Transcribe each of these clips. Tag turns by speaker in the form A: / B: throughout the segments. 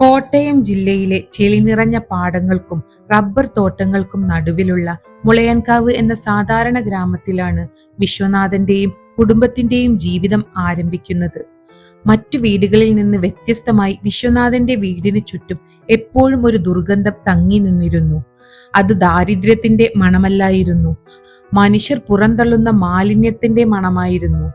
A: കോട്ടയം ജില്ലയിലെ ചെളി നിറഞ്ഞ പാടങ്ങൾക്കും റബ്ബർ തോട്ടങ്ങൾക്കും നടുവിലുള്ള മുളയൻകാവ് എന്ന സാധാരണ ഗ്രാമത്തിലാണ് വിശ്വനാഥന്റെയും കുടുംബത്തിന്റെയും ജീവിതം ആരംഭിക്കുന്നത്. മറ്റു വീടുകളിൽ നിന്ന് വ്യത്യസ്തമായി വിശ്വനാഥന്റെ വീടിന് ചുറ്റും എപ്പോഴും ഒരു ദുർഗന്ധം തങ്ങി നിന്നിരുന്നു. അത് ദാരിദ്ര്യത്തിന്റെ മണമല്ലായിരുന്നു. മനുഷ്യർ പുറന്തള്ളുന്ന മാലിന്യത്തിന്റെ മണമായിരുന്നു.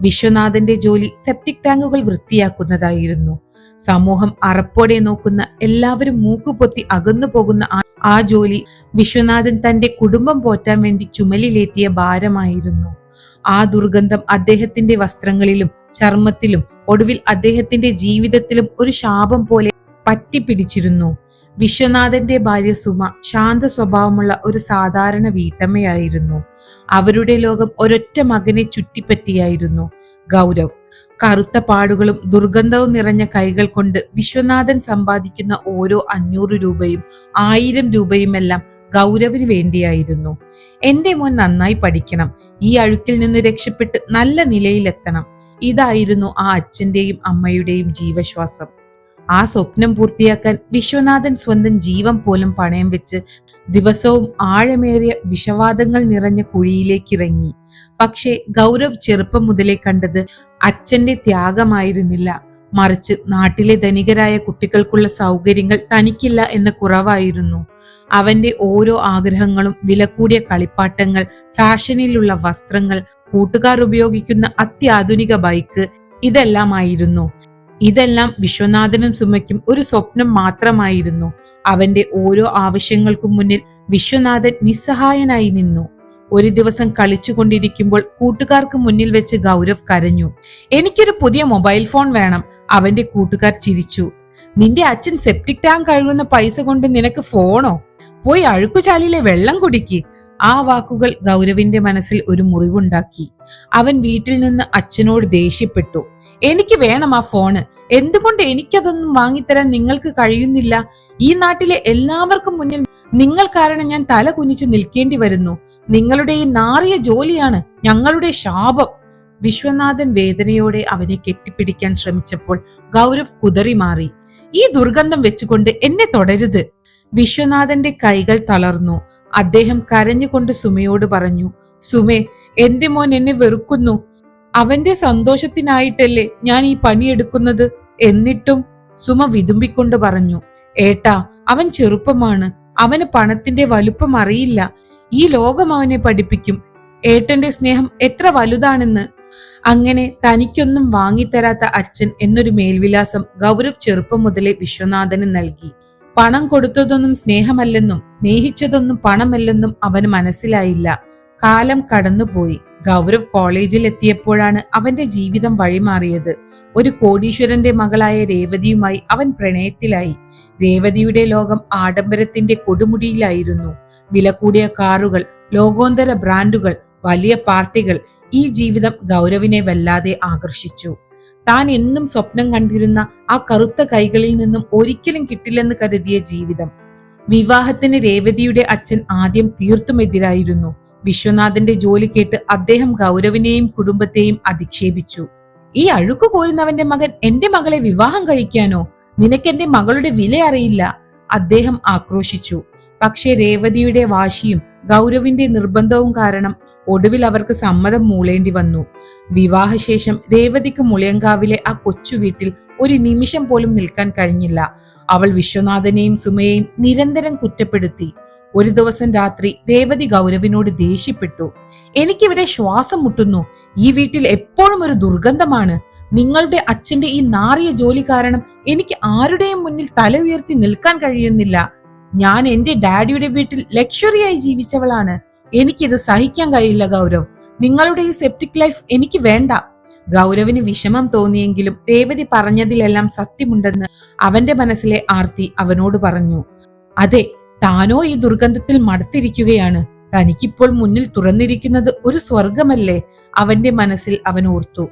A: വിശ്വനാഥന്റെ ജോലി സെപ്റ്റിക് ടാങ്കുകൾ വൃത്തിയാക്കുന്നതായിരുന്നു. സമൂഹം അറപ്പോടെ നോക്കുന്ന എല്ലാവരും മൂക്കുപൊത്തി അകന്നു പോകുന്ന ആ- ജോലി വിശ്വനാഥൻ തന്റെ കുടുംബം പോറ്റാൻ വേണ്ടി ചുമലിലേറ്റിയ ഭാരമായിരുന്നു. ആ ദുർഗന്ധം അദ്ദേഹത്തിന്റെ വസ്ത്രങ്ങളിലും ചർമ്മത്തിലും ഒടുവിൽ അദ്ദേഹത്തിന്റെ ജീവിതത്തിലും ഒരു ശാപം പോലെ പറ്റിപ്പിടിച്ചിരുന്നു. വിശ്വനാഥന്റെ ഭാര്യ സുമ ശാന്ത സ്വഭാവമുള്ള ഒരു സാധാരണ വീട്ടമ്മയായിരുന്നു. അവരുടെ ലോകം ഒരൊറ്റ മകനെ ചുറ്റിപ്പറ്റിയായിരുന്നു. ഗൗരവ്. കറുത്ത പാടുകളും ദുർഗന്ധവും നിറഞ്ഞ കൈകൾ കൊണ്ട് വിശ്വനാഥൻ സമ്പാദിക്കുന്ന ഓരോ അഞ്ഞൂറ് രൂപയും ആയിരം രൂപയുമെല്ലാം ഗൗരവിന് വേണ്ടിയായിരുന്നു. എന്റെ മോൻ നന്നായി പഠിക്കണം. ഈ അഴുക്കിൽ നിന്ന് രക്ഷപ്പെട്ട് നല്ല നിലയിലെത്തണം. ഇതായിരുന്നു ആ അച്ഛന്റെയും അമ്മയുടെയും ജീവശ്വാസം. ആ സ്വപ്നം പൂർത്തിയാക്കാൻ വിശ്വനാഥൻ സ്വന്തം ജീവൻ പോലും പണയം വെച്ച് ദിവസവും ആഴമേറിയ വിഷവാദങ്ങൾ നിറഞ്ഞ കുഴിയിലേക്കിറങ്ങി. പക്ഷേ ഗൗരവ് ചെറുപ്പം മുതലേ കണ്ടത് അച്ഛന്റെ ത്യാഗമായിരുന്നില്ല. മറിച്ച് നാട്ടിലെ ധനികരായ കുട്ടികൾക്കുള്ള സൗകര്യങ്ങൾ തനിക്കില്ല എന്ന കുറവായിരുന്നു. അവന്റെ ഓരോ ആഗ്രഹങ്ങളും വിലകൂടിയ കളിപ്പാട്ടങ്ങൾ ഫാഷനിലുള്ള വസ്ത്രങ്ങൾ കൂട്ടുകാർ ഉപയോഗിക്കുന്ന അത്യാധുനിക ബൈക്ക് ഇതെല്ലാമായിരുന്നു. ഇതെല്ലാം വിശ്വനാഥനും സുമയ്ക്കും ഒരു സ്വപ്നം മാത്രമായിരുന്നു. അവന്റെ ഓരോ ആവശ്യങ്ങൾക്കും മുന്നിൽ വിശ്വനാഥൻ നിസ്സഹായനായി നിന്നു. ഒരു ദിവസം കളിച്ചുകൊണ്ടിരിക്കുമ്പോൾ കൂട്ടുകാർക്ക് മുന്നിൽ വെച്ച് ഗൗരവ് കരഞ്ഞു. എനിക്കൊരു പുതിയ മൊബൈൽ ഫോൺ വേണം അവന്റെ കൂട്ടുകാർ ചിരിച്ചു. നിന്റെ അച്ഛൻ സെപ്റ്റിക് ടാങ്ക് കഴുകുന്ന പൈസ കൊണ്ട് നിനക്ക് ഫോണോ? പോയി അഴുക്കുചാലിലെ വെള്ളം കുടിക്ക്. ആ വാക്കുകൾ ഗൗരവിന്റെ മനസ്സിൽ ഒരു മുറിവുണ്ടാക്കി. അവൻ വീട്ടിൽ നിന്ന് അച്ഛനോട് ദേഷ്യപ്പെട്ടു. എനിക്ക് വേണം ആ ഫോണ്. എന്തുകൊണ്ട് എനിക്കതൊന്നും വാങ്ങിത്തരാൻ നിങ്ങൾക്ക് കഴിയുന്നില്ല? ഈ നാട്ടിലെ എല്ലാവർക്കും മുന്നിൽ നിങ്ങൾ കാരണം ഞാൻ തല കുനിച്ചു നിൽക്കേണ്ടി വരുന്നു. നിങ്ങളുടെ ഈ നാറിയ ജോലിയാണ് ഞങ്ങളുടെ ശാപം. വിശ്വനാഥൻ വേദനയോടെ അവനെ കെട്ടിപ്പിടിക്കാൻ ശ്രമിച്ചപ്പോൾ ഗൗരവ് കുതറി മാറി. ഈ ദുർഗന്ധം വെച്ചുകൊണ്ട് എന്നെ തുടരുത്. വിശ്വനാഥന്റെ കൈകൾ തളർന്നു. അദ്ദേഹം കരഞ്ഞുകൊണ്ട് സുമയോട് പറഞ്ഞു സുമേ എന്റെ മോൻ എന്നെ വെറുക്കുന്നു. അവന്റെ സന്തോഷത്തിനായിട്ടല്ലേ ഞാൻ ഈ പണിയെടുക്കുന്നത്? എന്നിട്ടും സുമ വിതുമ്പിക്കൊണ്ട് പറഞ്ഞു ഏട്ടാ അവൻ ചെറുപ്പമാണ്. അവന് പണത്തിന്റെ വലുപ്പം അറിയില്ല. ഈ ലോകം അവനെ പഠിപ്പിക്കും. ഏട്ടന്റെ സ്നേഹം എത്ര വലുതാണെന്ന് അങ്ങനെ തനിക്കൊന്നും വാങ്ങിത്തരാത്ത അച്ഛൻ എന്നൊരു മേൽവിലാസം ഗൗരവ് ചെറുപ്പം മുതലേ വിശ്വനാഥന് നൽകി. പണം കൊടുത്തതൊന്നും സ്നേഹമല്ലെന്നും സ്നേഹിച്ചതൊന്നും പണമല്ലെന്നും അവന് മനസ്സിലായില്ല. കാലം കടന്നുപോയി. ഗൗരവ് കോളേജിൽ എത്തിയപ്പോഴാണ് അവന്റെ ജീവിതം വഴിമാറിയത്. ഒരു കോടീശ്വരന്റെ മകളായ രേവതിയുമായി അവൻ പ്രണയത്തിലായി. രേവതിയുടെ ലോകം ആഡംബരത്തിന്റെ കൊടുമുടിയിലായിരുന്നു. വില കൂടിയ കാറുകൾ ലോകോത്തര ബ്രാൻഡുകൾ വലിയ പാർട്ടികൾ ഈ ജീവിതം ഗൗരവിനെ വല്ലാതെ ആകർഷിച്ചു. താൻ എന്നും സ്വപ്നം കണ്ടിരുന്ന ആ കറുത്ത കൈകളിൽ നിന്നും ഒരിക്കലും കിട്ടില്ലെന്ന് കരുതിയ ജീവിതം. വിവാഹത്തിന് രേവതിയുടെ അച്ഛൻ ആദ്യം തീർത്തും എതിരായിരുന്നു. വിശ്വനാഥന്റെ ജോലി കേട്ട് അദ്ദേഹം ഗൗരവിനെയും കുടുംബത്തെയും അധിക്ഷേപിച്ചു. ഈ അഴുക്ക് കോരുന്നവന്റെ മകൻ എന്റെ മകളെ വിവാഹം കഴിക്കാനോ? നിനക്കെന്റെ മകളുടെ വില അറിയില്ല അദ്ദേഹം ആക്രോശിച്ചു. പക്ഷേ രേവതിയുടെ വാശിയും ഗൗരവിന്റെ നിർബന്ധവും കാരണം ഒടുവിൽ അവർക്ക് സമ്മതം മൂളേണ്ടി വന്നു. വിവാഹശേഷം രേവതിക്ക് മുളയങ്കാവിലെ ആ കൊച്ചു വീട്ടിൽ ഒരു നിമിഷം പോലും നിൽക്കാൻ കഴിഞ്ഞില്ല. അവൾ വിശ്വനാഥനെയും സുമയെയും നിരന്തരം കുറ്റപ്പെടുത്തി. ഒരു ദിവസം രാത്രി രേവതി ഗൗരവിനോട് ദേഷ്യപ്പെട്ടു. എനിക്കിവിടെ ശ്വാസം മുട്ടുന്നു. ഈ വീട്ടിൽ എപ്പോഴും ഒരു ദുർഗന്ധമാണ്. നിങ്ങളുടെ അച്ഛന്റെ ഈ നാറിയ ജോലി കാരണം എനിക്ക് ആരുടെയും മുന്നിൽ തല ഉയർത്തി നിൽക്കാൻ കഴിയുന്നില്ല. ഞാൻ എന്റെ ഡാഡിയുടെ വീട്ടിൽ ലക്ഷറിയായി ജീവിച്ചവളാണ്. എനിക്കിത് സഹിക്കാൻ കഴിയില്ല ഗൗരവ്. നിങ്ങളുടെ ഈ സെപ്റ്റിക് ലൈഫ് എനിക്ക് വേണ്ട. ഗൗരവിന് വിഷമം തോന്നിയെങ്കിലും രേവതി പറഞ്ഞതിലെല്ലാം സത്യമുണ്ടെന്ന് അവന്റെ മനസ്സിലെ ആർത്തി അവനോട് പറഞ്ഞു. അതെ താനോ ഈ ദുർഗന്ധത്തിൽ മടുത്തിരിക്കുകയാണ്. തനിക്കിപ്പോൾ മുന്നിൽ തുറന്നിരിക്കുന്നത് ഒരു സ്വർഗമല്ലേ അവന്റെ മനസ്സിൽ അവൻ ഓർത്തു.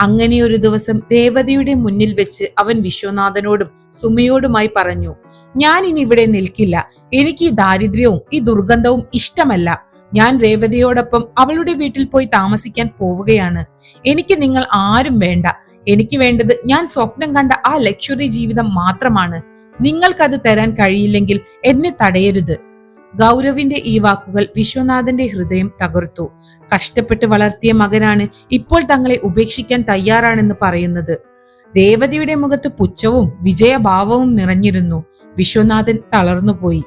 A: അങ്ങനെ ഒരു ദിവസം രേവതിയുടെ മുന്നിൽ വെച്ച് അവൻ വിശ്വനാഥനോടും സുമയോടുമായി പറഞ്ഞു. ഞാൻ ഇനി ഇവിടെ നിൽക്കില്ല. എനിക്ക് ഈ ദാരിദ്ര്യവും ഈ ദുർഗന്ധവും ഇഷ്ടമല്ല. ഞാൻ രേവതിയോടൊപ്പം അവളുടെ വീട്ടിൽ പോയി താമസിക്കാൻ പോവുകയാണ്. എനിക്ക് നിങ്ങൾ ആരും വേണ്ട. എനിക്ക് വേണ്ടത് ഞാൻ സ്വപ്നം കണ്ട ആ ലക്ഷറി ജീവിതം മാത്രമാണ്. നിങ്ങൾക്കത് തരാൻ കഴിയില്ലെങ്കിൽ എന്നെ തടയരുത്. ഗൗരവിന്റെ ഈ വാക്കുകൾ വിശ്വനാഥന്റെ ഹൃദയം തകർത്തു. കഷ്ടപ്പെട്ട് വളർത്തിയ മകനാണ് ഇപ്പോൾ തങ്ങളെ ഉപേക്ഷിക്കാൻ തയ്യാറാണെന്ന് പറയുന്നത്. ദേവതയുടെ മുഖത്ത് പുച്ഛവും വിജയഭാവവും നിറഞ്ഞിരുന്നു. വിശ്വനാഥൻ തളർന്നുപോയി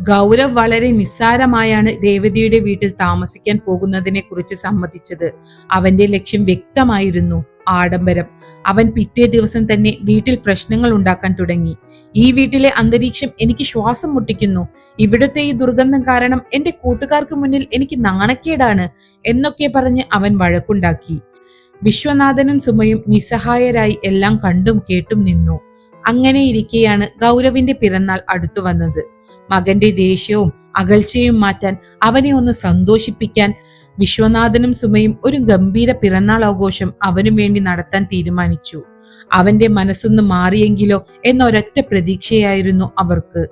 A: ഗൗരവ് വളരെ നിസ്സാരമായാണ് രേവതിയുടെ വീട്ടിൽ താമസിക്കാൻ പോകുന്നതിനെ കുറിച്ച് സമ്മതിച്ചത്. അവന്റെ ലക്ഷ്യം വ്യക്തമായിരുന്നു. ആഡംബരം. അവൻ പിറ്റേ ദിവസം തന്നെ വീട്ടിൽ പ്രശ്നങ്ങൾ ഉണ്ടാക്കാൻ തുടങ്ങി. ഈ വീട്ടിലെ അന്തരീക്ഷം എനിക്ക് ശ്വാസം മുട്ടിക്കുന്നു. ഇവിടുത്തെ ഈ ദുർഗന്ധം കാരണം എന്റെ കൂട്ടുകാർക്ക് മുന്നിൽ എനിക്ക് നാണക്കേടാണ് എന്നൊക്കെ പറഞ്ഞ് അവൻ വഴക്കുണ്ടാക്കി. വിശ്വനാഥനും സുമയും നിസ്സഹായരായി എല്ലാം കണ്ടും കേട്ടും നിന്നു. അങ്ങനെ ഇരിക്കെയാണ് ഗൗരവിന്റെ പിറന്നാൾ അടുത്തു വന്നത്. മകന്റെ ദേഷ്യവും അകൽച്ചയും മാറ്റാൻ അവനെ ഒന്ന് സന്തോഷിപ്പിക്കാൻ വിശ്വനാഥനും സുമയും ഒരു ഗംഭീര പിറന്നാൾ ആഘോഷം അവനു വേണ്ടി നടത്താൻ തീരുമാനിച്ചു. അവന്റെ മനസ്സൊന്ന് മാറിയെങ്കിലോ എന്നൊരൊറ്റ പ്രതീക്ഷയായിരുന്നു അവർക്ക്.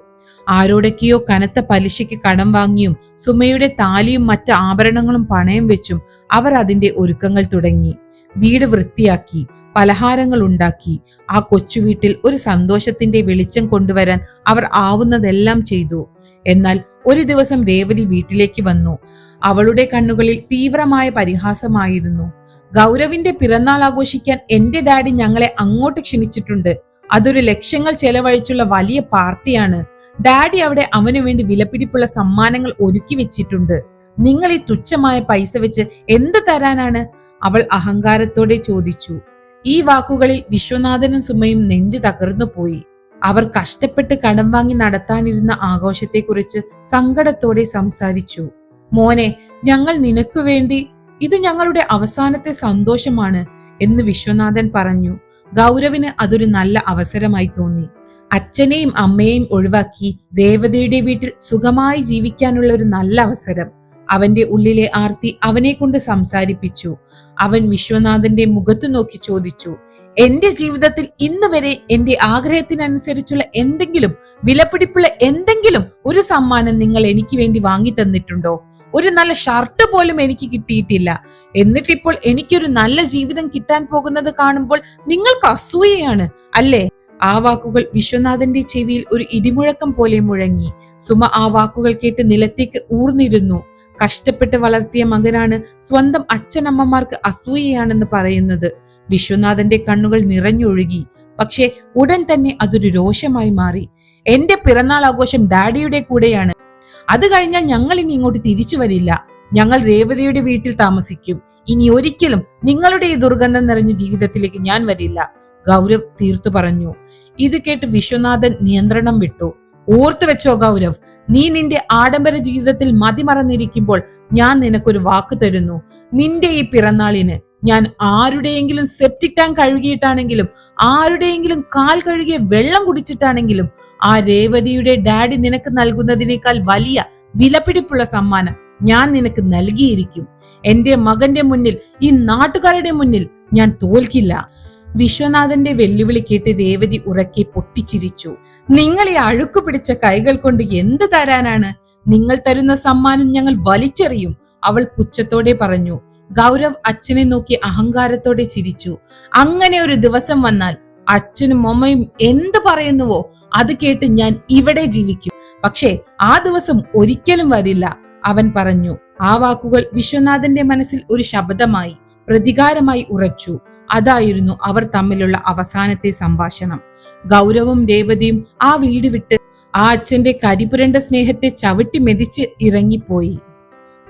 A: ആരോടൊക്കെയോ കനത്ത പലിശയ്ക്ക് കടം വാങ്ങിയും സുമയുടെ താലിയും മറ്റ് ആഭരണങ്ങളും പണയം വെച്ചും അവർ അതിന്റെ ഒരുക്കങ്ങൾ തുടങ്ങി. വീട് വൃത്തിയാക്കി. പലഹാരങ്ങൾ ഉണ്ടാക്കി ആ കൊച്ചുവീട്ടിൽ ഒരു സന്തോഷത്തിന്റെ വെളിച്ചം കൊണ്ടുവരാൻ അവർ ആവുന്നതെല്ലാം ചെയ്തു. എന്നാൽ ഒരു ദിവസം രേവതി വീട്ടിലേക്ക് വന്നു. അവളുടെ കണ്ണുകളിൽ തീവ്രമായ പരിഹാസമായിരുന്നു. ഗൗരവിന്റെ പിറന്നാൾ ആഘോഷിക്കാൻ എന്റെ ഡാഡി ഞങ്ങളെ അങ്ങോട്ട് ക്ഷണിച്ചിട്ടുണ്ട്. അതൊരു ലക്ഷങ്ങൾ ചെലവഴിച്ചുള്ള വലിയ പാർട്ടിയാണ്. ഡാഡി അവിടെ അവനു വേണ്ടി വിലപിടിപ്പുള്ള സമ്മാനങ്ങൾ ഒരുക്കി വെച്ചിട്ടുണ്ട്. നിങ്ങൾ ഈ തുച്ഛമായ പൈസ വെച്ച് എന്ത് തരാനാണ്? അവൾ അഹങ്കാരത്തോടെ ചോദിച്ചു. ഈ വാക്കുകളിൽ വിശ്വനാഥനും സുമയും നെഞ്ചു തകർന്നു പോയി. അവർ കഷ്ടപ്പെട്ട് കടം വാങ്ങി നടത്താനിരുന്ന ആഘോഷത്തെക്കുറിച്ച് സങ്കടത്തോടെ സംസാരിച്ചു. മോനെ ഞങ്ങൾ നിനക്കു വേണ്ടി ഇത് ഞങ്ങളുടെ അവസാനത്തെ സന്തോഷമാണ് എന്ന് വിശ്വനാഥൻ പറഞ്ഞു. ഗൗരവിന് അതൊരു നല്ല അവസരമായി തോന്നി. അച്ഛനെയും അമ്മയെയും ഒഴിവാക്കി ദേവതയുടെ വീട്ടിൽ സുഖമായി ജീവിക്കാനുള്ള ഒരു നല്ല അവസരം. അവന്റെ ഉള്ളിലെ ആർത്തി അവനെ കൊണ്ട് സംസാരിപ്പിച്ചു. അവൻ വിശ്വനാഥന്റെ മുഖത്തു നോക്കി ചോദിച്ചു എന്റെ ജീവിതത്തിൽ ഇന്ന് വരെ എന്റെ ആഗ്രഹത്തിനനുസരിച്ചുള്ള എന്തെങ്കിലും വിലപിടിപ്പുള്ള എന്തെങ്കിലും ഒരു സമ്മാനം നിങ്ങൾ എനിക്ക് വേണ്ടി വാങ്ങി തന്നിട്ടുണ്ടോ? ഒരു നല്ല ഷർട്ട് പോലും എനിക്ക് കിട്ടിയിട്ടില്ല. എന്നിട്ടിപ്പോൾ എനിക്കൊരു നല്ല ജീവിതം കിട്ടാൻ പോകുന്നത് കാണുമ്പോൾ നിങ്ങൾക്ക് അസൂയയാണ് അല്ലേ? ആ വാക്കുകൾ വിശ്വനാഥന്റെ ചെവിയിൽ ഒരു ഇടിമുഴക്കം പോലെ മുഴങ്ങി. സുമ ആ വാക്കുകൾ കേട്ട് നിലത്തേക്ക് ഊർന്നിരുന്നു. കഷ്ടപ്പെട്ട് വളർത്തിയ മകനാണ് സ്വന്തം അച്ഛനമ്മമാർക്ക് അസൂയയാണെന്ന് പറയുന്നത്. വിശ്വനാഥന്റെ കണ്ണുകൾ നിറഞ്ഞൊഴുകി. പക്ഷേ ഉടൻ തന്നെ അതൊരു രോഷമായി മാറി. എന്റെ പിറന്നാൾ ആഘോഷം ഡാഡിയുടെ കൂടെയാണ്. അത് കഴിഞ്ഞാൽ ഞങ്ങൾ ഇനി ഇങ്ങോട്ട് തിരിച്ചു വരില്ല. ഞങ്ങൾ രേവതിയുടെ വീട്ടിൽ താമസിക്കും. ഇനി ഒരിക്കലും നിങ്ങളുടെ ഈ ദുർഗന്ധം നിറഞ്ഞ ജീവിതത്തിലേക്ക് ഞാൻ വരില്ല. ഗൗരവ് തീർത്തു പറഞ്ഞു. ഇത് കേട്ട് വിശ്വനാഥൻ നിയന്ത്രണം വിട്ടു. ഓർത്തു വെച്ചോ ഗൗരവ്. നീ നിന്റെ ആഡംബര ജീവിതത്തിൽ മതിമറന്നിരിക്കുമ്പോൾ ഞാൻ നിനക്കൊരു വാക്ക് തരുന്നു. നിന്റെ ഈ പിറന്നാളിന് ഞാൻ ആരുടെയെങ്കിലും സെപ്റ്റിക് ടാങ്ക് കഴുകിയിട്ടാണെങ്കിലും ആരുടെയെങ്കിലും കാൽ കഴുകിയ വെള്ളം കുടിച്ചിട്ടാണെങ്കിലും ആ രേവതിയുടെ ഡാഡി നിനക്ക് നൽകുന്നതിനേക്കാൾ വലിയ വിലപിടിപ്പുള്ള സമ്മാനം ഞാൻ നിനക്ക് നൽകിയിരിക്കും. എന്റെ മകന്റെ മുന്നിൽ ഈ നാട്ടുകാരുടെ മുന്നിൽ ഞാൻ തോൽക്കില്ല. വിശ്വനാഥന്റെ വെല്ലുവിളി കേട്ട് രേവതി ഉറക്കെ പൊട്ടിച്ചിരിച്ചു. നിങ്ങൾ ഈ അഴുക്കു പിടിച്ച കൈകൾ കൊണ്ട് എന്ത് തരാനാണ്? നിങ്ങൾ തരുന്ന സമ്മാനം ഞങ്ങൾ വലിച്ചെറിയും. അവൾ പുച്ഛത്തോടെ പറഞ്ഞു ഗൗരവ് അച്ഛനെ നോക്കി അഹങ്കാരത്തോടെ ചിരിച്ചു. അങ്ങനെ ഒരു ദിവസം വന്നാൽ അച്ഛനും അമ്മയും എന്ത് പറയുന്നുവോ അത് കേട്ട് ഞാൻ ഇവിടെ ജീവിക്കും. പക്ഷേ ആ ദിവസം ഒരിക്കലും വരില്ല അവൻ പറഞ്ഞു. ആ വാക്കുകൾ വിശ്വനാഥന്റെ മനസ്സിൽ ഒരു ശബ്ദമായി പ്രതികാരമായി ഉറച്ചു. അതായിരുന്നു അവർ തമ്മിലുള്ള അവസാനത്തെ സംഭാഷണം. ഗൗരവും രേവതിയും ആ വീട് വിട്ട് ആ അച്ഛന്റെ കരിപുരണ്ട സ്നേഹത്തെ ചവിട്ടി മെതിച്ച് ഇറങ്ങിപ്പോയി.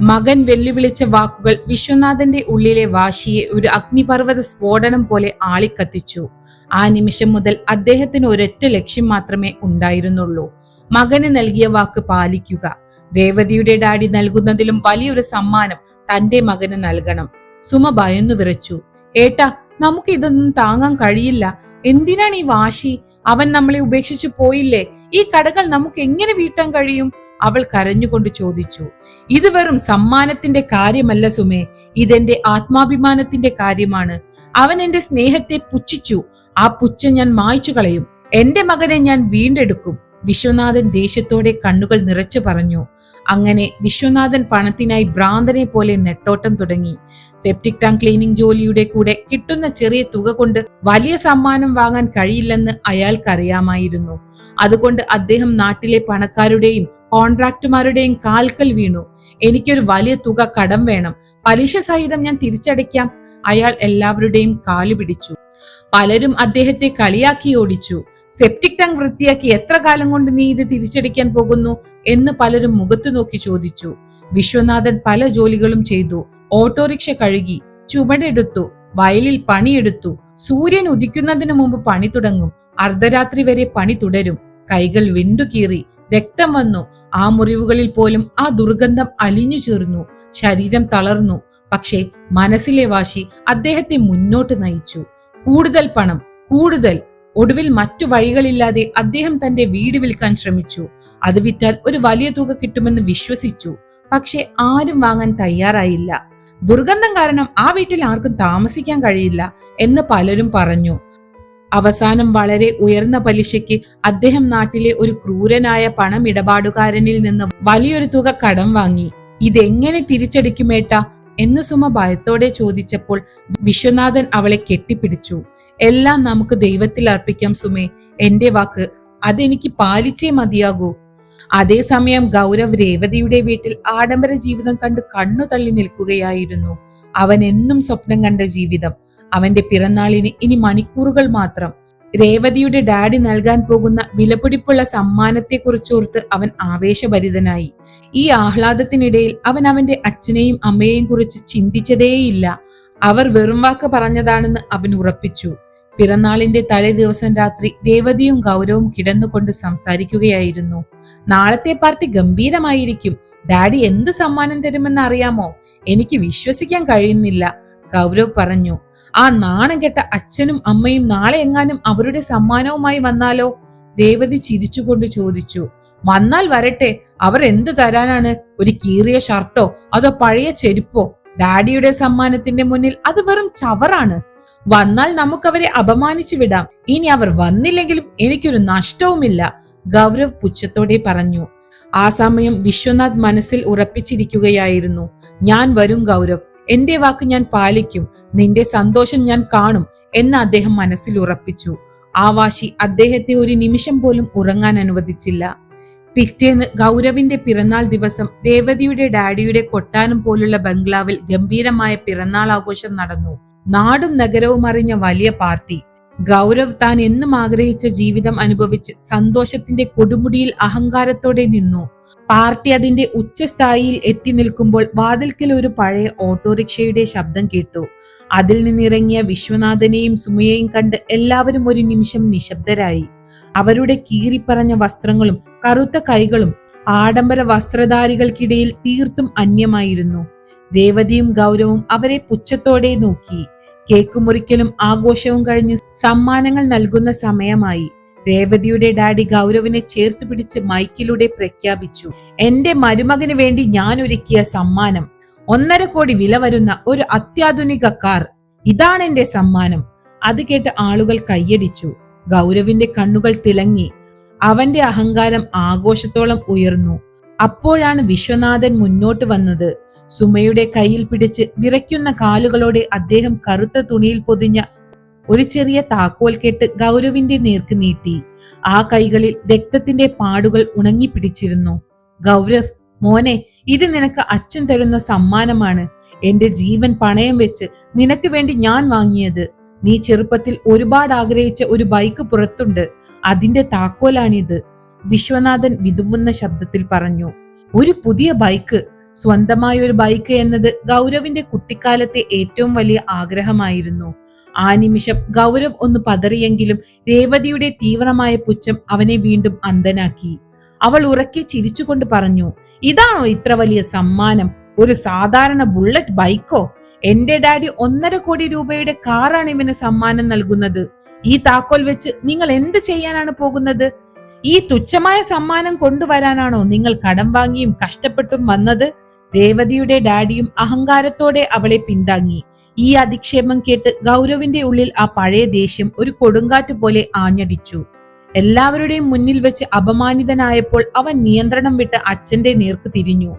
A: മകൻ വെല്ലുവിളിച്ച വാക്കുകൾ വിശ്വനാഥന്റെ ഉള്ളിലെ വാശിയെ ഒരു അഗ്നിപർവത സ്ഫോടനം പോലെ ആളിക്കത്തിച്ചു. ആ നിമിഷം മുതൽ അദ്ദേഹത്തിന് ഒരൊറ്റ ലക്ഷ്യം മാത്രമേ ഉണ്ടായിരുന്നുള്ളൂ. മകന് നൽകിയ വാക്ക് പാലിക്കുക. രേവതിയുടെ ഡാഡി നൽകുന്നതിലും വലിയൊരു സമ്മാനം തന്റെ മകന് നൽകണം. സുമ ഭയന്നു വിറച്ചു. ഏട്ടാ നമുക്ക് ഇതൊന്നും താങ്ങാൻ കഴിയില്ല. എന്തിനാണ് ഈ വാശി? അവൻ നമ്മളെ ഉപേക്ഷിച്ചു പോയില്ലേ? ഈ കടകൾ നമുക്ക് എങ്ങനെ വീട്ടാൻ കഴിയും? അവൾ കരഞ്ഞുകൊണ്ട് ചോദിച്ചു. ഇത് വെറും സമ്മാനത്തിന്റെ കാര്യമല്ല സുമേ. ഇതെന്റെ ആത്മാഭിമാനത്തിന്റെ കാര്യമാണ്. അവൻ എന്റെ സ്നേഹത്തെ പുച്ഛിച്ചു. ആ പുച്ഛം ഞാൻ മായ്ച്ചു കളയും. എന്റെ മകനെ ഞാൻ വീണ്ടെടുക്കും. വിശ്വനാഥൻ ദേഷ്യത്തോടെ കണ്ണുകൾ നിറച്ചു പറഞ്ഞു. അങ്ങനെ വിശ്വനാഥൻ പണത്തിനായി ഭ്രാന്തനെ പോലെ നെട്ടോട്ടം തുടങ്ങി. സെപ്റ്റിക് ടാങ്ക് ക്ലീനിംഗ് ജോലിയുടെ കൂടെ കിട്ടുന്ന ചെറിയ തുക കൊണ്ട് വലിയ സമ്മാനം വാങ്ങാൻ കഴിയില്ലെന്ന് അയാൾക്കറിയാമായിരുന്നു. അതുകൊണ്ട് അദ്ദേഹം നാട്ടിലെ പണക്കാരുടെയും കോൺട്രാക്ടുമാരുടെയും കാൽക്കൽ വീണു. എനിക്കൊരു വലിയ തുക കടം വേണം. പലിശ സഹിതം ഞാൻ തിരിച്ചടയ്ക്കാം. അയാൾ എല്ലാവരുടെയും കാലു പിടിച്ചു. പലരും അദ്ദേഹത്തെ കളിയാക്കി ഓടിച്ചു. സെപ്റ്റിക് ടാങ്ക് വൃത്തിയാക്കി എത്ര കാലം കൊണ്ട് നീ ഇത് തിരിച്ചടിക്കാൻ പോകുന്നു? എന്ന് പലരും മുഖത്തു നോക്കി ചോദിച്ചു. വിശ്വനാഥൻ പല ജോലികളും ചെയ്തു. ഓട്ടോറിക്ഷ കഴുകി ചുമടെടുത്തു വയലിൽ പണിയെടുത്തു. സൂര്യൻ ഉദിക്കുന്നതിന് മുമ്പ് പണി തുടങ്ങും. അർദ്ധരാത്രി വരെ പണി തുടരും. കൈകൾ വിണ്ടുകീറി രക്തം വന്നു. ആ മുറിവുകളിൽ പോലും ആ ദുർഗന്ധം അലിഞ്ഞു ചേർന്നു. ശരീരം തളർന്നു. പക്ഷേ മനസ്സിലെ വാശി അദ്ദേഹത്തെ മുന്നോട്ട് നയിച്ചു. കൂടുതൽ പണം കൂടുതൽ. ഒടുവിൽ മറ്റു വഴികളില്ലാതെ അദ്ദേഹം തന്റെ വീട് വിൽക്കാൻ ശ്രമിച്ചു. അത് വിറ്റാൽ ഒരു വലിയ തുക കിട്ടുമെന്ന് വിശ്വസിച്ചു. പക്ഷെ ആരും വാങ്ങാൻ തയ്യാറായില്ല. ദുർഗന്ധം കാരണം ആ വീട്ടിൽ ആർക്കും താമസിക്കാൻ കഴിയില്ല എന്ന് പലരും പറഞ്ഞു. അവസാനം വളരെ ഉയർന്ന പലിശയ്ക്ക് അദ്ദേഹം നാട്ടിലെ ഒരു ക്രൂരനായ പണമിടപാടുകാരനിൽ നിന്ന് വലിയൊരു തുക കടം വാങ്ങി. ഇതെങ്ങനെ തിരിച്ചടിക്കുമേട്ട എന്ന് സുമ ഭയത്തോടെ ചോദിച്ചപ്പോൾ വിശ്വനാഥൻ അവളെ കെട്ടിപ്പിടിച്ചു. എല്ലാം നമുക്ക് ദൈവത്തിൽ അർപ്പിക്കാം സുമേ. എന്റെ വാക്ക് അതെനിക്ക് പാലിച്ചേ മതിയാകൂ. അതേസമയം ഗൗരവ് രേവതിയുടെ വീട്ടിൽ ആഡംബര ജീവിതം കണ്ട് കണ്ണു തള്ളി നിൽക്കുകയായിരുന്നു. അവൻ എന്നും സ്വപ്നം കണ്ട ജീവിതം. അവന്റെ പിറന്നാളിന് ഇനി മണിക്കൂറുകൾ മാത്രം. രേവതിയുടെ ഡാഡി നൽകാൻ പോകുന്ന വിലപിടിപ്പുള്ള സമ്മാനത്തെക്കുറിച്ചോർത്ത് അവൻ ആവേശഭരിതനായി. ഈ ആഹ്ലാദത്തിനിടയിൽ അവൻ അവന്റെ അച്ഛനെയും അമ്മയെയും കുറിച്ച് ചിന്തിച്ചതേയില്ല. അവർ വെറും വാക്ക് പറഞ്ഞതാണെന്ന് അവൻ ഉറപ്പിച്ചു. പിറന്നാളിന്റെ തലേ ദിവസം രാത്രി രേവതിയും ഗൗരവും കിടന്നുകൊണ്ട് സംസാരിക്കുകയായിരുന്നു. നാളത്തെ പാർട്ടി ഗംഭീരമായിരിക്കും. ഡാഡി എന്ത് സമ്മാനം തരുമെന്ന് അറിയാമോ? എനിക്ക് വിശ്വസിക്കാൻ കഴിയുന്നില്ല. ഗൗരവ് പറഞ്ഞു ആ നാണം കെട്ട അച്ഛനും അമ്മയും നാളെ എങ്ങാനും അവരുടെ സമ്മാനവുമായി വന്നാലോ? രേവതി ചിരിച്ചുകൊണ്ട് ചോദിച്ചു വന്നാൽ വരട്ടെ. അവർ എന്ത് തരാനാണ്? ഒരു കീറിയ ഷർട്ടോ അതോ പഴയ ചെരുപ്പോ? ഡാഡിയുടെ സമ്മാനത്തിന്റെ മുന്നിൽ അത് വെറും ചവറാണ്. വന്നാൽ നമുക്കവരെ അപമാനിച്ചു വിടാം. ഇനി അവർ വന്നില്ലെങ്കിലും എനിക്കൊരു നഷ്ടവുമില്ല ഗൗരവ് പുച്ഛത്തോടെ പറഞ്ഞു. ആ സമയം വിശ്വനാഥ് മനസ്സിൽ ഉറപ്പിച്ചിരിക്കുകയായിരുന്നു. ഞാൻ വരും ഗൗരവ്. എന്റെ വാക്ക് ഞാൻ പാലിക്കും. നിന്റെ സന്തോഷം ഞാൻ കാണും എന്ന് അദ്ദേഹം മനസ്സിൽ ഉറപ്പിച്ചു. ആ വാശി അദ്ദേഹത്തെ ഒരു നിമിഷം പോലും ഉറങ്ങാൻ അനുവദിച്ചില്ല. പിറ്റേന്ന് ഗൗരവിന്റെ പിറന്നാൾ ദിവസം രേവതിയുടെ ഡാഡിയുടെ കൊട്ടാരം പോലുള്ള ബംഗ്ലാവിൽ ഗംഭീരമായ പിറന്നാൾ ആഘോഷം നടന്നു. നാടും നഗരവും അറിഞ്ഞ വലിയ പാർട്ടി. ഗൗരവ് താൻ എന്നും ആഗ്രഹിച്ച ജീവിതം അനുഭവിച്ച് സന്തോഷത്തിന്റെ കൊടുമുടിയിൽ അഹങ്കാരത്തോടെ നിന്നു. പാർട്ടി അതിന്റെ ഉച്ചസ്ഥായിയിൽ എത്തി നിൽക്കുമ്പോൾ വാതിൽക്കൽ ഒരു പഴയ ഓട്ടോറിക്ഷയുടെ ശബ്ദം കേട്ടു. അതിൽ നിന്നിറങ്ങിയ വിശ്വനാഥനെയും സുമയെയും കണ്ട് എല്ലാവരും ഒരു നിമിഷം നിശബ്ദരായി. അവരുടെ കീറിപ്പറഞ്ഞ വസ്ത്രങ്ങളും കറുത്ത കൈകളും ആഡംബര വസ്ത്രധാരികൾക്കിടയിൽ തീർത്തും അന്യമായിരുന്നു. രേവതിയും ഗൗരവും അവരെ പുച്ഛത്തോടെ നോക്കി. കേക്ക് മുറിക്കലും ആഘോഷവും കഴിഞ്ഞ് സമ്മാനങ്ങൾ നൽകുന്ന സമയമായി. രേവതിയുടെ ഡാഡി ഗൗരവിനെ ചേർത്ത് പിടിച്ച് മൈക്കിലൂടെ പ്രഖ്യാപിച്ചു. എന്റെ മരുമകന് വേണ്ടി ഞാൻ ഒരുക്കിയ സമ്മാനം. ഒന്നര കോടി വില വരുന്ന ഒരു അത്യാധുനിക കാർ. ഇതാണ് എന്റെ സമ്മാനം. അത് കേട്ട് ആളുകൾ കയ്യടിച്ചു. ഗൗരവിന്റെ കണ്ണുകൾ തിളങ്ങി. അവന്റെ അഹങ്കാരം ആഘോഷത്തോളം ഉയർന്നു. അപ്പോഴാണ് വിശ്വനാഥൻ മുന്നോട്ട് വന്നത്. സുമയുടെ കയ്യിൽ പിടിച്ച് വിറയ്ക്കുന്ന കാലുകളോടെ അദ്ദേഹം കറുത്ത തുണിയിൽ പൊതിഞ്ഞ ഒരു ചെറിയ താക്കോൽ കെട്ട് ഗൗരവിന്റെ നേർക്ക് നീട്ടി. ആ കൈകളിൽ രക്തത്തിന്റെ പാടുകൾ ഉണങ്ങി പിടിച്ചിരുന്നു ഗൗരവ് മോനെ ഇത് നിനക്ക് അച്ഛൻ തരുന്ന സമ്മാനമാണ്. എന്റെ ജീവൻ പണയം വെച്ച് നിനക്ക് വേണ്ടി ഞാൻ വാങ്ങിയത്. നീ ചെറുപ്പത്തിൽ ഒരുപാട് ആഗ്രഹിച്ച ഒരു ബൈക്ക് പുറത്തുണ്ട്. അതിന്റെ താക്കോലാണിത് വിശ്വനാഥൻ വിതുമ്പുന്ന ശബ്ദത്തിൽ പറഞ്ഞു. ഒരു പുതിയ ബൈക്ക്? സ്വന്തമായ ഒരു ബൈക്ക് എന്നത് ഗൗരവിന്റെ കുട്ടിക്കാലത്തെ ഏറ്റവും വലിയ ആഗ്രഹമായിരുന്നു. ആ നിമിഷം ഗൗരവ് ഒന്ന് പതറിയെങ്കിലും രേവതിയുടെ തീവ്രമായ പുച്ഛം അവനെ വീണ്ടും അന്ധനാക്കി. അവൾ ഉറക്കെ ചിരിച്ചുകൊണ്ട് പറഞ്ഞു ഇതാണോ ഇത്ര വലിയ സമ്മാനം? ഒരു സാധാരണ ബുള്ളറ്റ് ബൈക്കോ? എന്റെ ഡാഡി ഒന്നര കോടി രൂപയുടെ കാറാണ് ഇവന് സമ്മാനം നൽകുന്നത്. ഈ താക്കോൽ വെച്ച് നിങ്ങൾ എന്ത് ചെയ്യാനാണ് പോകുന്നത്? ഈ തുച്ഛമായ സമ്മാനം കൊണ്ടുവരാനാണോ നിങ്ങൾ കടം വാങ്ങിയും കഷ്ടപ്പെട്ടും വന്നത്? രേവതിയുടെ ഡാഡിയും അഹങ്കാരത്തോടെ അവളെ പിന്താങ്ങി. ഈ അധിക്ഷേപം കേട്ട് ഗൗരവിന്റെ ഉള്ളിൽ ആ പഴയ ദേഷ്യം ഒരു കൊടുങ്കാറ്റ് പോലെ ആഞ്ഞടിച്ചു. എല്ലാവരുടെയും മുന്നിൽ വെച്ച് അപമാനിതനായപ്പോൾ അവൻ നിയന്ത്രണം വിട്ട് അച്ഛന്റെ നേർക്ക് തിരിഞ്ഞു.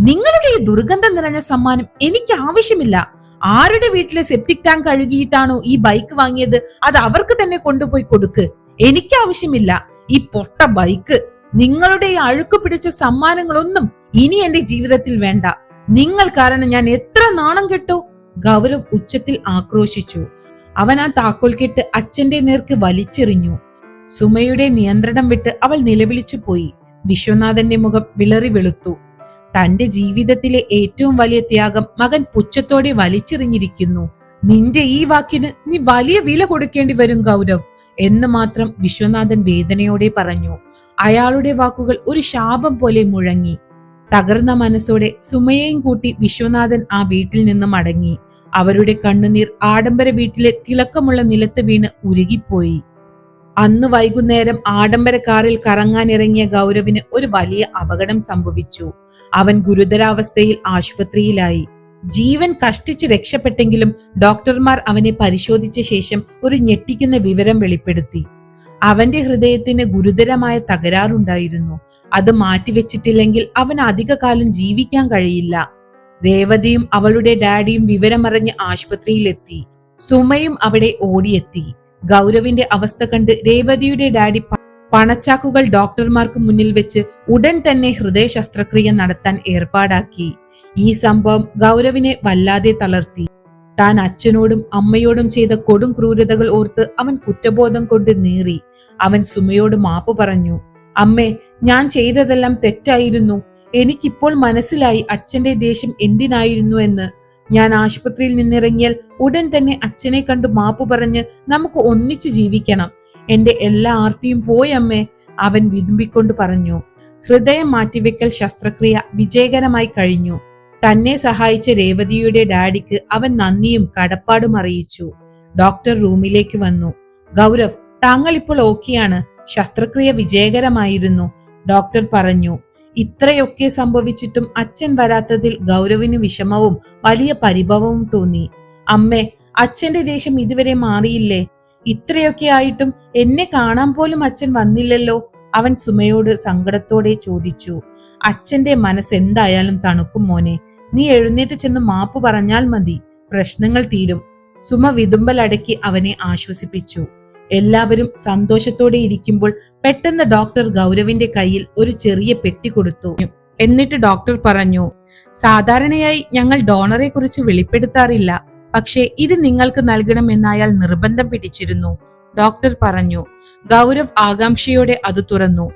A: നിങ്ങളുടെ ഈ ദുർഗന്ധം നിറഞ്ഞ സമ്മാനം എനിക്ക് ആവശ്യമില്ല. ആരുടെ വീട്ടിലെ സെപ്റ്റിക് ടാങ്ക് കഴുകിയിട്ടാണോ ഈ ബൈക്ക് വാങ്ങിയത്? അത് അവർക്ക് തന്നെ കൊണ്ടുപോയി കൊടുക്ക്. എനിക്ക് ആവശ്യമില്ല. ഈ പൊട്ട ബൈക്ക് നിങ്ങളുടെ ഈ അഴുക്ക് പിടിച്ച സമ്മാനങ്ങളൊന്നും ഇനി എന്റെ ജീവിതത്തിൽ വേണ്ട. നിങ്ങൾ കാരണം ഞാൻ എത്ര നാണം കെട്ടു. ഗൗരവ് ഉച്ചത്തിൽ ആക്രോശിച്ചു. അവൻ ആ താക്കോൽ കെട്ട് അച്ഛന്റെ നേർക്ക് വലിച്ചെറിഞ്ഞു. സുമയുടെ നിയന്ത്രണം വിട്ട് അവൾ നിലവിളിച്ചു പോയി. വിശ്വനാഥന്റെ മുഖം വിളറി വെളുത്തു. തന്റെ ജീവിതത്തിലെ ഏറ്റവും വലിയ ത്യാഗം മകൻ പുച്ഛത്തോടെ വലിച്ചെറിഞ്ഞിരിക്കുന്നു. നിന്റെ ഈ വാക്കിന് നീ വലിയ വില കൊടുക്കേണ്ടി വരും ഗൗരവ് എന്ന് മാത്രം വിശ്വനാഥൻ വേദനയോടെ പറഞ്ഞു. അയാളുടെ വാക്കുകൾ ഒരു ശാപം പോലെ മുഴങ്ങി. തകർന്ന മനസ്സോടെ സുമയെയും കൂട്ടി വിശ്വനാഥൻ ആ വീട്ടിൽ നിന്ന് മടങ്ങി. അവരുടെ കണ്ണുനീർ ആഡംബര വീട്ടിലെ തിളക്കമുള്ള നിലത്ത് വീണ് ഉരുകിപ്പോയി. അന്ന് വൈകുന്നേരം ആഡംബര കാറിൽ കറങ്ങാനിറങ്ങിയ ഗൗരവിന് ഒരു വലിയ അപകടം സംഭവിച്ചു. അവൻ ഗുരുതരാവസ്ഥയിൽ ആശുപത്രിയിലായി. ജീവൻ കഷ്ടിച്ച് രക്ഷപ്പെട്ടെങ്കിലും ഡോക്ടർമാർ അവനെ പരിശോധിച്ച ശേഷം ഒരു ഞെട്ടിക്കുന്ന വിവരം വെളിപ്പെടുത്തി. അവന്റെ ഹൃദയത്തിന് ഗുരുതരമായ തകരാറുണ്ടായിരുന്നു. അത് മാറ്റിവെച്ചിട്ടില്ലെങ്കിൽ അവൻ അധികകാലം ജീവിക്കാൻ കഴിയില്ല. രേവതിയും അവളുടെ ഡാഡിയും വിവരമറിഞ്ഞ് ആശുപത്രിയിലെത്തി. സുമയും അവിടെ ഓടിയെത്തി. ഗൗരവിന്റെ അവസ്ഥ കണ്ട് രേവതിയുടെ ഡാഡി പണച്ചാക്കുകൾ ഡോക്ടർമാർക്ക് മുന്നിൽ വെച്ച് ഉടൻ തന്നെ ഹൃദയ ശസ്ത്രക്രിയ നടത്താൻ ഏർപ്പാടാക്കി. ഈ സംഭവം ഗൗരവിനെ വല്ലാതെ തളർത്തി. താൻ അച്ഛനോടും അമ്മയോടും ചെയ്ത കൊടും ക്രൂരതകൾ ഓർത്ത് അവൻ കുറ്റബോധം കൊണ്ട് നീറി. അവൻ സുമയോട് മാപ്പ് പറഞ്ഞു അമ്മേ ഞാൻ ചെയ്തതെല്ലാം തെറ്റായിരുന്നു. എനിക്കിപ്പോൾ മനസ്സിലായി അച്ഛന്റെ ദേഷ്യം എന്തിനായിരുന്നു എന്ന്. ഞാൻ ആശുപത്രിയിൽ നിന്നിറങ്ങിയാൽ ഉടൻ തന്നെ അച്ഛനെ കണ്ടു മാപ്പ് പറഞ്ഞ് നമുക്ക് ഒന്നിച്ചു ജീവിക്കണം. എന്റെ എല്ലാ ആർത്തിയും പോയമ്മേ അവൻ വിതുമ്പിക്കൊണ്ട് പറഞ്ഞു. ഹൃദയം മാറ്റിവെക്കൽ ശസ്ത്രക്രിയ വിജയകരമായി കഴിഞ്ഞു. തന്നെ സഹായിച്ച രേവതിയുടെ ഡാഡിക്ക് അവൻ നന്ദിയും കടപ്പാടും അറിയിച്ചു. ഡോക്ടർ റൂമിലേക്ക് വന്നു. ഗൗരവ് താങ്കൾ ഇപ്പോൾ ഓക്കെയാണ്. ശസ്ത്രക്രിയ വിജയകരമായിരുന്നു. ഡോക്ടർ പറഞ്ഞു ഇത്രയൊക്കെ സംഭവിച്ചിട്ടും അച്ഛൻ വരാത്തതിൽ ഗൗരവിന് വിഷമവും വലിയ പരിഭവവും തോന്നി. അമ്മേ അച്ഛന്റെ ദേഷ്യം ഇതുവരെ മാറിയില്ലേ? ഇത്രയൊക്കെ ആയിട്ടും എന്നെ കാണാൻ പോലും അച്ഛൻ വന്നില്ലല്ലോ? അവൻ സുമയോട് സങ്കടത്തോടെ ചോദിച്ചു അച്ഛന്റെ മനസ്സ് എന്തായാലും തണുക്കും മോനെ. നീ എഴുന്നേറ്റ് ചെന്ന് മാപ്പ് പറഞ്ഞാൽ മതി. പ്രശ്നങ്ങൾ തീരും. സുമ വിതുമ്പലടക്കി അവനെ ആശ്വസിപ്പിച്ചു. എല്ലാവരും സന്തോഷത്തോടെ ഇരിക്കുമ്പോൾ പെട്ടെന്ന് ഡോക്ടർ ഗൗരവിന്റെ കയ്യിൽ ഒരു ചെറിയ പെട്ടി കൊടുത്തു. എന്നിട്ട് ഡോക്ടർ പറഞ്ഞു സാധാരണയായി ഞങ്ങൾ ഡോണറെ കുറിച്ച് വെളിപ്പെടുത്താറില്ല. പക്ഷേ ഇത് നിങ്ങൾക്ക് നൽകണമെന്ന് അയാൾ നിർബന്ധം പിടിച്ചിരുന്നു. ഡോക്ടർ പറഞ്ഞു ഗൗരവ് ആകാംക്ഷയോടെ അത് തുറന്നു.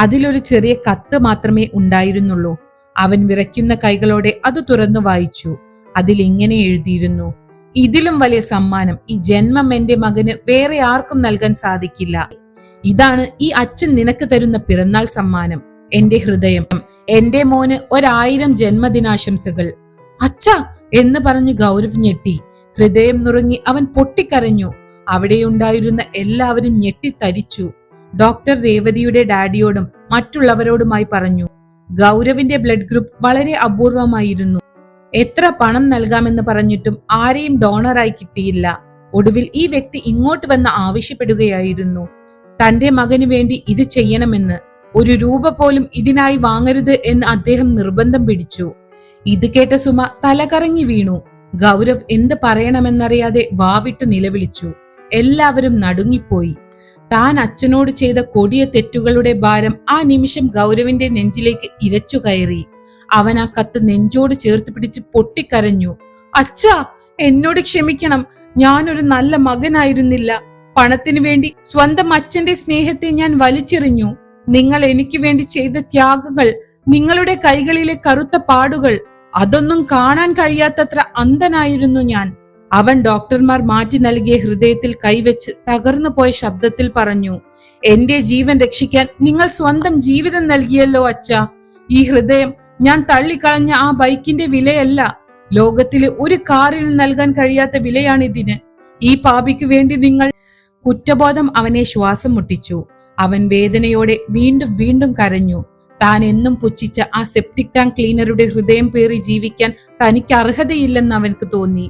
A: അതിലൊരു ചെറിയ കത്ത് മാത്രമേ ഉണ്ടായിരുന്നുള്ളൂ. അവൻ വിറയ്ക്കുന്ന കൈകളോടെ അത് തുറന്നു വായിച്ചു. അതിൽ ഇങ്ങനെ എഴുതിയിരുന്നു ഇതിലും വലിയ സമ്മാനം ഈ ജന്മം എന്റെ മകന് വേറെ ആർക്കും നൽകാൻ സാധിക്കില്ല. ഇതാണ് ഈ അച്ഛൻ നിനക്ക് തരുന്ന പിറന്നാൾ സമ്മാനം. എന്റെ ഹൃദയം എന്റെ മോന് ഒരായിരം ജന്മദിനാശംസകൾ. അച്ഛ എന്ന് പറഞ്ഞ് ഗൗരവ് ഞെട്ടി. ഹൃദയം നുറുങ്ങി അവൻ പൊട്ടിക്കരഞ്ഞു. അവിടെയുണ്ടായിരുന്ന എല്ലാവരും ഞെട്ടിത്തരിച്ചു ഡോക്ടർ രേവതിയുടെ ഡാഡിയോടും മറ്റുള്ളവരോടുമായി പറഞ്ഞു. ഗൗരവിന്റെ ബ്ലഡ് ഗ്രൂപ്പ് വളരെ അപൂർവമായിരുന്നു. എത്ര പണം നൽകാമെന്ന് പറഞ്ഞിട്ടും ആരെയും ഡോണറായി കിട്ടിയില്ല. ഒടുവിൽ ഈ വ്യക്തി ഇങ്ങോട്ട് വന്ന് ആവശ്യപ്പെടുകയായിരുന്നു. തന്റെ മകന് വേണ്ടി ഇത് ചെയ്യണമെന്ന്. ഒരു രൂപ പോലും ഇതിനായി വാങ്ങരുത് എന്ന് അദ്ദേഹം നിർബന്ധം പിടിച്ചു. ഇത് കേട്ട സുമ തലകറങ്ങി വീണു. ഗൗരവ് എന്ത് പറയണമെന്നറിയാതെ വാവിട്ട് നിലവിളിച്ചു. എല്ലാവരും നടുങ്ങിപ്പോയി. താൻ അച്ഛനോട് ചെയ്ത കൊടിയ തെറ്റുകളുടെ ഭാരം ആ നിമിഷം ഗൗരവിന്റെ നെഞ്ചിലേക്ക് ഇരച്ചു കയറി. അവൻ ആ കത്ത് നെഞ്ചോട് ചേർത്ത് പിടിച്ച് പൊട്ടിക്കരഞ്ഞു. അച്ഛാ എന്നോട് ക്ഷമിക്കണം. ഞാനൊരു നല്ല മകനായിരുന്നില്ല. പണത്തിനു വേണ്ടി സ്വന്തം അച്ഛന്റെ സ്നേഹത്തെ ഞാൻ വലിച്ചെറിഞ്ഞു. നിങ്ങൾ എനിക്ക് വേണ്ടി ചെയ്ത ത്യാഗങ്ങൾ നിങ്ങളുടെ കൈകളിലെ കറുത്ത പാടുകൾ അതൊന്നും കാണാൻ കഴിയാത്തത്ര അന്ധനായിരുന്നു ഞാൻ. അവൻ ഡോക്ടർമാർ മാറ്റി നൽകിയ ഹൃദയത്തിൽ കൈവച്ച് തകർന്നു പോയ ശബ്ദത്തിൽ പറഞ്ഞു എന്റെ ജീവൻ രക്ഷിക്കാൻ നിങ്ങൾ സ്വന്തം ജീവിതം നൽകിയല്ലോ അച്ഛ. ഈ ഹൃദയം ഞാൻ തള്ളിക്കളഞ്ഞ ആ ബൈക്കിന്റെ വിലയല്ല. ലോകത്തിലെ ഒരു കാറിന് നൽകാൻ കഴിയാത്ത വിലയാണിതിന് ഈ പാപിക്ക് വേണ്ടി നിങ്ങൾ കുറ്റബോധം അവനെ ശ്വാസം മുട്ടിച്ചു. അവൻ വേദനയോടെ വീണ്ടും വീണ്ടും കരഞ്ഞു. താൻ എന്നും പുച്ഛിച്ച ആ സെപ്റ്റിക് ടാങ്ക് ക്ലീനറുടെ ഹൃദയം പേറി ജീവിക്കാൻ തനിക്ക് അർഹതയില്ലെന്ന് അവൻക്ക് തോന്നി.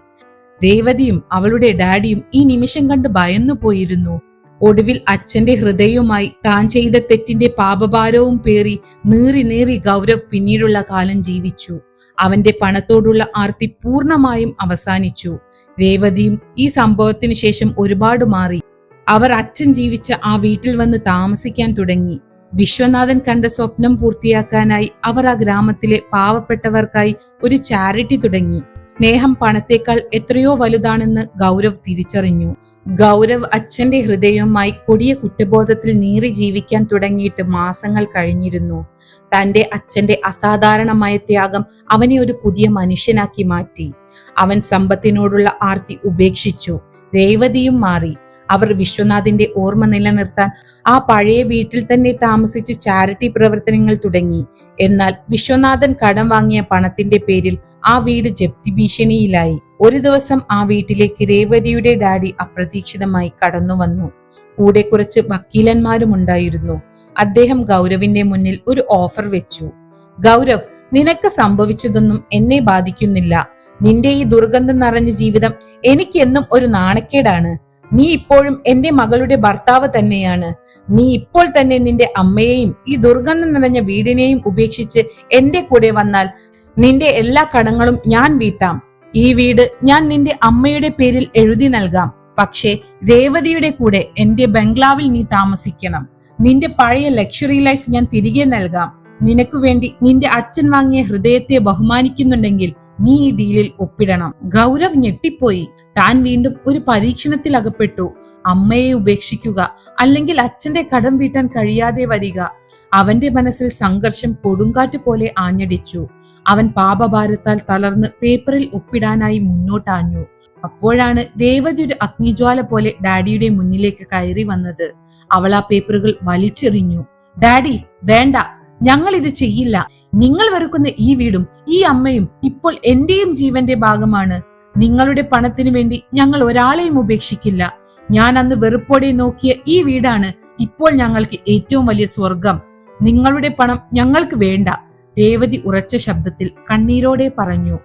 A: രേവതിയും അവളുടെ ഡാഡിയും ഈ നിമിഷം കണ്ട് ഭയന്നു പോയിരുന്നു ഒടുവിൽ അച്ഛന്റെ ഹൃദയവുമായി താൻ ചെയ്ത തെറ്റിന്റെ പാപഭാരവും പേറി നീറി നീറി ഗൗരവ് പിന്നീടുള്ള കാലം ജീവിച്ചു. അവന്റെ പണത്തോടുള്ള ആർത്തി പൂർണമായും അവസാനിച്ചു. രേവതിയും ഈ സംഭവത്തിന് ശേഷം ഒരുപാട് മാറി. അവർ അച്ഛൻ ജീവിച്ച ആ വീട്ടിൽ വന്ന് താമസിക്കാൻ തുടങ്ങി. വിശ്വനാഥൻ കണ്ട സ്വപ്നം പൂർത്തിയാക്കാനായി അവർ ആ ഗ്രാമത്തിലെ പാവപ്പെട്ടവർക്കായി ഒരു ചാരിറ്റി തുടങ്ങി. സ്നേഹം പണത്തേക്കാൾ എത്രയോ വലുതാണെന്ന് ഗൗരവ് തിരിച്ചറിഞ്ഞു. ഗൗരവ് അച്ഛന്റെ ഹൃദയവുമായി കൊടിയ കുറ്റബോധത്തിൽ നീറി ജീവിക്കാൻ തുടങ്ങിയിട്ട് മാസങ്ങൾ കഴിഞ്ഞിരുന്നു. തന്റെ അച്ഛന്റെ അസാധാരണമായ ത്യാഗം അവനെ ഒരു പുതിയ മനുഷ്യനാക്കി മാറ്റി. അവൻ സമ്പത്തിനോടുള്ള ആർത്തി ഉപേക്ഷിച്ചു. രേവതിയും മാറി. അവർ വിശ്വനാഥിന്റെ ഓർമ്മ നിലനിർത്താൻ ആ പഴയ വീട്ടിൽ തന്നെ താമസിച്ച് ചാരിറ്റി പ്രവർത്തനങ്ങൾ തുടങ്ങി. എന്നാൽ വിശ്വനാഥൻ കടം വാങ്ങിയ പണത്തിന്റെ പേരിൽ ആ വീട് ജപ്തി ഭീഷണിയിലായി ഒരു ദിവസം ആ വീട്ടിലേക്ക് രേവതിയുടെ ഡാഡി അപ്രതീക്ഷിതമായി കടന്നു വന്നു. കൂടെ കുറച്ച് വക്കീലന്മാരും ഉണ്ടായിരുന്നു അദ്ദേഹം ഗൗരവിന്റെ മുന്നിൽ ഒരു ഓഫർ വെച്ചു. ഗൗരവ് നിനക്ക് സംഭവിച്ചതൊന്നും എന്നെ ബാധിക്കുന്നില്ല. നിന്റെ ഈ ദുർഗന്ധം നിറഞ്ഞ ജീവിതം എനിക്കെന്നും ഒരു നാണക്കേടാണ്. നീ ഇപ്പോഴും എന്റെ മകളുടെ ഭർത്താവ് തന്നെയാണ്. നീ ഇപ്പോൾ തന്നെ നിന്റെ അമ്മയെയും ഈ ദുർഗന്ധം നിറഞ്ഞ വീടിനെയും ഉപേക്ഷിച്ച് എന്റെ കൂടെ വന്നാൽ നിന്റെ എല്ലാ കടങ്ങളും ഞാൻ വീട്ടാം. ഈ വീട് ഞാൻ നിന്റെ അമ്മയുടെ പേരിൽ എഴുതി നൽകാം. പക്ഷേ രേവതിയുടെ കൂടെ എന്റെ ബംഗ്ലാവിൽ നീ താമസിക്കണം. നിന്റെ പഴയ ലക്ഷറി ലൈഫ് ഞാൻ തിരികെ നൽകാം. നിനക്ക് വേണ്ടി നിന്റെ അച്ഛൻ വാങ്ങിയ ഹൃദയത്തെ ബഹുമാനിക്കുന്നുണ്ടെങ്കിൽ നീ ഈ ഡീലിൽ ഒപ്പിടണം. ഗൗരവ് ഞെട്ടിപ്പോയി. താൻ വീണ്ടും ഒരു പരീക്ഷണത്തിൽ അകപ്പെട്ടു. അമ്മയെ ഉപേക്ഷിക്കുക അല്ലെങ്കിൽ അച്ഛന്റെ കടം വീട്ടാൻ കഴിയാതെ വരിക. അവന്റെ മനസ്സിൽ സംഘർഷം കൊടുങ്കാറ്റ് പോലെ ആഞ്ഞടിച്ചു. അവൻ പാപഭാരത്താൽ തളർന്ന് പേപ്പറിൽ ഒപ്പിടാനായി മുന്നോട്ടാഞ്ഞു. അപ്പോഴാണ് രേവതി ഒരു അഗ്നിജ്വാല പോലെ ഡാഡിയുടെ മുന്നിലേക്ക് കയറി വന്നത്. അവൾ ആ പേപ്പറുകൾ വലിച്ചെറിഞ്ഞു. ഡാഡി വേണ്ട. ഞങ്ങൾ ഇത് ചെയ്യില്ല. നിങ്ങൾ വെറുക്കുന്ന ഈ വീടും ഈ അമ്മയും ഇപ്പോൾ എന്റെയും ജീവന്റെ ഭാഗമാണ്. നിങ്ങളുടെ പണത്തിനു വേണ്ടി ഞങ്ങൾ ഒരാളെയും ഉപേക്ഷിക്കില്ല. ഞാൻ അന്ന് വെറുപ്പോടെ നോക്കിയ ഈ വീടാണ് ഇപ്പോൾ ഞങ്ങൾക്ക് ഏറ്റവും വലിയ സ്വർഗം നിങ്ങളുടെ പണം ഞങ്ങൾക്ക് വേണ്ട. രേവതി ഉറച്ച ശബ്ദത്തിൽ കണ്ണീരോടെ പറഞ്ഞു.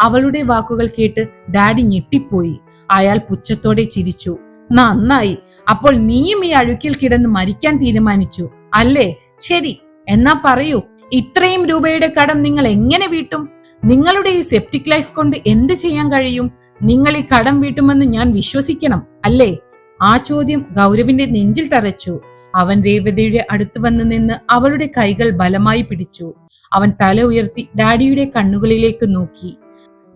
A: അവളുടെ വാക്കുകൾ കേട്ട് ഡാഡി ഞെട്ടിപ്പോയി. അയാൾ പുച്ഛത്തോടെ ചിരിച്ചു. നന്നായി. അപ്പോൾ നീയും ഈ അഴുക്കിൽ കിടന്ന് മരിക്കാൻ തീരുമാനിച്ചു. അല്ലേ? ശരി. എന്നാ പറയൂ. ഇത്രയും രൂപയുടെ കടം നിങ്ങൾ എങ്ങനെ വീട്ടും? നിങ്ങളുടെ ഈ സെപ്റ്റിക് ലൈഫ് കൊണ്ട് എന്ത് ചെയ്യാൻ കഴിയും? നിങ്ങൾ ഈ കടം വീട്ടുമെന്ന് ഞാൻ വിശ്വസിക്കണം. അല്ലേ? ആ ചോദ്യം ഗൗരവിന്റെ നെഞ്ചിൽ തറച്ചു. അവൻ രേവതയുടെ അടുത്ത് വന്ന് നിന്ന് അവളുടെ കൈകൾ ബലമായി പിടിച്ചു. അവൻ തല ഉയർത്തി ഡാഡിയുടെ കണ്ണുകളിലേക്ക് നോക്കി.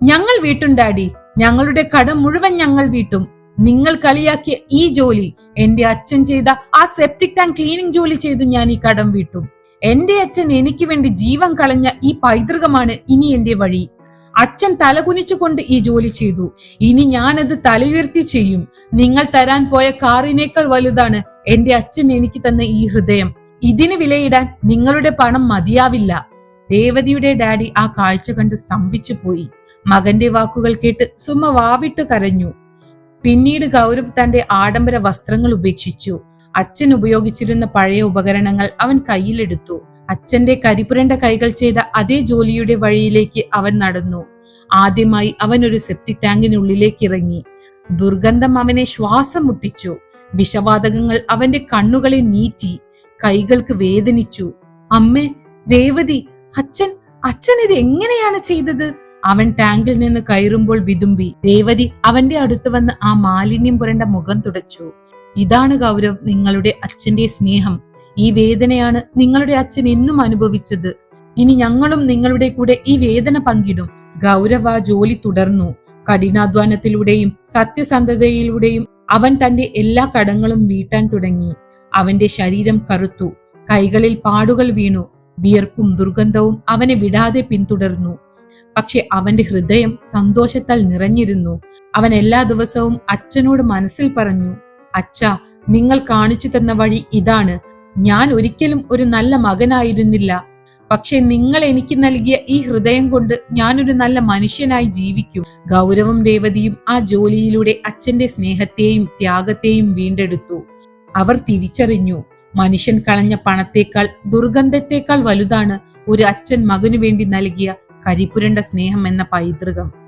A: ഞങ്ങൾ വീട്ടും ഡാഡി. ഞങ്ങളുടെ കടം മുഴുവൻ ഞങ്ങൾ വീട്ടും. നിങ്ങൾ കളിയാക്കിയ ഈ ജോലി എന്റെ അച്ഛൻ ചെയ്ത ആ സെപ്റ്റിക് ടാങ്ക് ക്ലീനിങ് ജോലി ചെയ്ത് ഞാൻ ഈ കടം വീട്ടും. എന്റെ അച്ഛൻ എനിക്ക് വേണ്ടി ജീവൻ കളഞ്ഞ ഈ പൈതൃകമാണ് ഇനി എന്റെ വഴി. അച്ഛൻ തലകുനിച്ചുകൊണ്ട് ഈ ജോലി ചെയ്തു. ഇനി ഞാനത് തലയുയർത്തി ചെയ്യും. നിങ്ങൾ തരാൻ പോയ കാറിനേക്കാൾ വലുതാണ് എന്റെ അച്ഛൻ എനിക്ക് തന്ന ഈ ഹൃദയം. ഇതിന് വിലയിടാൻ നിങ്ങളുടെ പണം മതിയാവില്ല. ദേവതിയുടെ ഡാഡി ആ കാഴ്ച കണ്ട് സ്തംഭിച്ചു പോയി. മകന്റെ വാക്കുകൾ കേട്ട് സുമ വാവിട്ട് കരഞ്ഞു. പിന്നീട് ഗൗരവ് തന്റെ ആഡംബര വസ്ത്രങ്ങൾ ഉപേക്ഷിച്ചു. അച്ഛൻ ഉപയോഗിച്ചിരുന്ന പഴയ ഉപകരണങ്ങൾ അവൻ കയ്യിലെടുത്തു. അച്ഛന്റെ കരിപുരണ്ട കൈകൾ ചെയ്ത അതേ ജോലിയുടെ വഴിയിലേക്ക് അവൻ നടന്നു. ആദ്യമായി അവൻ ഒരു സെപ്റ്റിക് ടാങ്കിനുള്ളിലേക്ക് ഇറങ്ങി. ദുർഗന്ധം അവനെ ശ്വാസം മുട്ടിച്ചു വിഷവാതകങ്ങൾ അവന്റെ കണ്ണുകളെ നീറ്റി കൈകൾക്ക് വേദനിച്ചു. അമ്മേ രേവതി അച്ഛൻ അച്ഛൻ ഇത് എങ്ങനെയാണ് ചെയ്തത്? അവൻ ടാങ്കിൽ നിന്ന് കയറുമ്പോൾ വിതുമ്പി. രേവതി അവന്റെ അടുത്ത് വന്ന് ആ മാലിന്യം പുരണ്ട മുഖം തുടച്ചു. ഇതാണ് ഗൗരവ് നിങ്ങളുടെ അച്ഛന്റെ സ്നേഹം. ഈ വേദനയാണ് നിങ്ങളുടെ അച്ഛൻ ഇന്നും അനുഭവിച്ചത്. ഇനി ഞങ്ങളും നിങ്ങളുടെ കൂടെ ഈ വേദന പങ്കിടും. ഗൗരവ ജോലി തുടർന്നു. കഠിനാധ്വാനത്തിലൂടെയും സത്യസന്ധതയിലൂടെയും അവൻ തന്റെ എല്ലാ കടങ്ങളും വീട്ടാൻ തുടങ്ങി. അവന്റെ ശരീരം കറുത്തു. കൈകളിൽ പാടുകൾ വീണു. വിയർപ്പും ദുർഗന്ധവും അവനെ വിടാതെ പിന്തുടർന്നു. പക്ഷെ അവന്റെ ഹൃദയം സന്തോഷത്താൽ നിറഞ്ഞിരുന്നു. അവൻ എല്ലാ ദിവസവും അച്ഛനോട് മനസ്സിൽ പറഞ്ഞു അച്ഛ നിങ്ങൾ കാണിച്ചു തന്ന വഴി ഇതാണ്. ഞാൻ ഒരിക്കലും ഒരു നല്ല മകനായിരുന്നില്ല. പക്ഷെ നിങ്ങൾ എനിക്ക് നൽകിയ ഈ ഹൃദയം കൊണ്ട് ഞാനൊരു നല്ല മനുഷ്യനായി ജീവിക്കും. ഗൗരവം രേവതിയും ആ ജോലിയിലൂടെ അച്ഛന്റെ സ്നേഹത്തെയും ത്യാഗത്തെയും വീണ്ടെടുത്തു. അവർ തിരിച്ചറിഞ്ഞു മനുഷ്യൻ കളഞ്ഞ പണത്തേക്കാൾ ദുർഗന്ധത്തേക്കാൾ വലുതാണ് ഒരു അച്ഛൻ മകനു വേണ്ടി നൽകിയ കരിപുരണ്ട സ്നേഹം എന്ന പൈതൃകം.